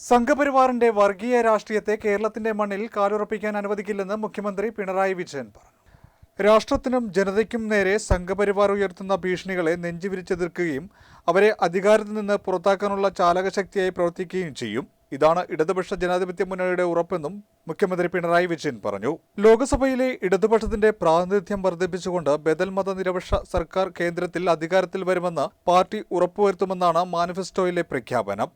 സംഘപരിവാറിന്റെ വർഗീയ രാഷ്ട്രീയത്തെ കേരളത്തിന്റെ മണ്ണിൽ കാലുറപ്പിക്കാൻ അനുവദിക്കില്ലെന്ന് മുഖ്യമന്ത്രി പിണറായി വിജയൻ പറഞ്ഞു. രാഷ്ട്രത്തിനും ജനതയ്ക്കും നേരെ സംഘപരിവാർ ഉയർത്തുന്ന ഭീഷണികളെ നെഞ്ചുവിരിച്ചെതിർക്കുകയും അവരെ അധികാരത്തിൽ നിന്ന് പുറത്താക്കാനുള്ള ചാലകശക്തിയായി പ്രവർത്തിക്കുകയും ചെയ്യും. ഇതാണ് ഇടതുപക്ഷ ജനാധിപത്യ മുന്നണിയുടെ ഉറപ്പെന്നും മുഖ്യമന്ത്രി പിണറായി വിജയൻ പറഞ്ഞു. ലോക്സഭയിലെ ഇടതുപക്ഷത്തിന്റെ പ്രാതിനിധ്യം വർദ്ധിപ്പിച്ചുകൊണ്ട് ബദൽ മതനിരപക്ഷ സർക്കാർ കേന്ദ്രത്തിൽ അധികാരത്തിൽ വരുമെന്ന് പാർട്ടി ഉറപ്പുവരുത്തുമെന്നാണ് മാനിഫെസ്റ്റോയിലെ പ്രഖ്യാപനം.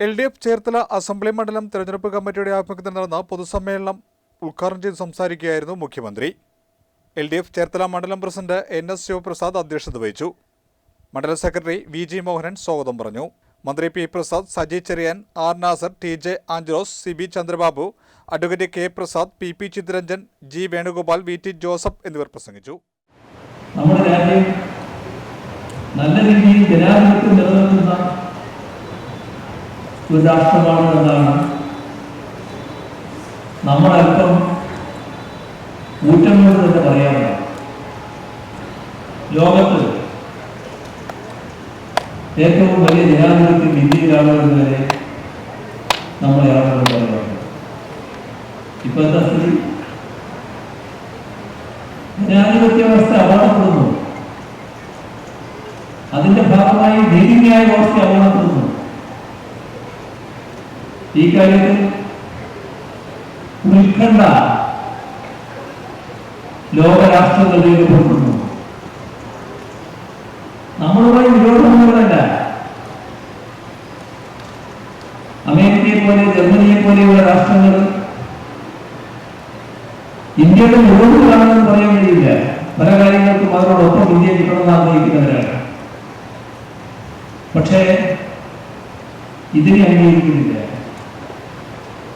L D F Cherthala assembly മണ്ഡലം തെരഞ്ഞെടുപ്പ് കമ്മിറ്റിയുടെ ആഭിമുഖ്യത്തിൽ നടന്ന പൊതുസമ്മേളനം ഉദ്ഘാടനം ചെയ്ത് സംസാരിക്കുകയായിരുന്നു മുഖ്യമന്ത്രി. എൽ ഡി എഫ് ചേർത്തല മണ്ഡലം പ്രസിഡന്റ് എൻ എസ് ശിവപ്രസാദ് അധ്യക്ഷത വഹിച്ചു. മണ്ഡലം സെക്രട്ടറി വി ജി മോഹനൻ സ്വാഗതം പറഞ്ഞു. മന്ത്രി P Prasad Saji Cherian R Nasser T J Angelos C B Chandrababu advocate K Prasad P P Chitharanjan G Venugopal V T Joseph എന്നിവർ പ്രസംഗിച്ചു. നമ്മുടെ നല്ല രീതിയിൽ ജനാധിപത്യം നിലനിൽക്കുന്ന ഒരു എന്നാണ് നമ്മളല്പം ഊറ്റം കൊണ്ട് തന്നെ പറയാറുണ്ട്. ലോകത്ത് ഏറ്റവും വലിയ ജനാധിപത്യം ഇന്ത്യയിലാണ് വരെ നമ്മൾ ആളുകൾ പറയാറുണ്ട് ഇപ്പോഴത്തെ സ്ഥിതി ജനാധിപത്യ വ്യവസ്ഥ അപകടപ്പെടുന്നു. അതിന്റെ ഭാഗമായി നീതിന്യായ വ്യവസ്ഥ അപകടപ്പെടുന്നു. ഈ കാര്യത്തിൽ ഉത്കണ്ഠ ലോകരാഷ്ട്രങ്ങളിലേക്ക് പുറപ്പെടുന്നു നമ്മളുമായി വിരോധമൊന്നുമില്ല അമേരിക്കയെ പോലെ ജർമ്മനിയെ പോലെയുള്ള രാഷ്ട്രങ്ങൾ ഇന്ത്യയുടെ മുഴുവനാണെന്ന് പറയാൻ കഴിയില്ല. പല കാര്യങ്ങൾക്കും അവരോടൊപ്പം ഇന്ത്യ കിട്ടണമെന്ന് ആഗ്രഹിക്കുന്നവരാണ്. പക്ഷേ ഇതിനെ അംഗീകരിക്കുന്നില്ല.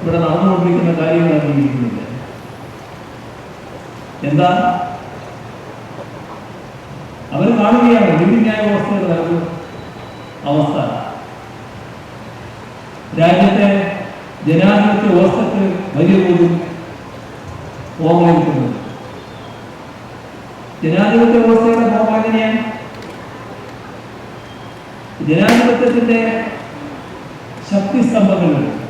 ഇവിടെ നടന്നുകൊണ്ടിരിക്കുന്ന കാര്യങ്ങൾ അംഗീകരിക്കുന്നില്ല എന്താ? അവർ കാണുകയാണ്. നീതിന്യായ വ്യവസ്ഥയുടെ ഒരു അവസ്ഥ. രാജ്യത്തെ ജനാധിപത്യ വ്യവസ്ഥക്ക് വലിയ തോതിൽ ഓർമ്മിക്കുന്നത് ജനാധിപത്യ വ്യവസ്ഥയുടെ ഫോം എങ്ങനെയാണ് ജനാധിപത്യത്തിന്റെ ശക്തി സ്തംഭങ്ങൾ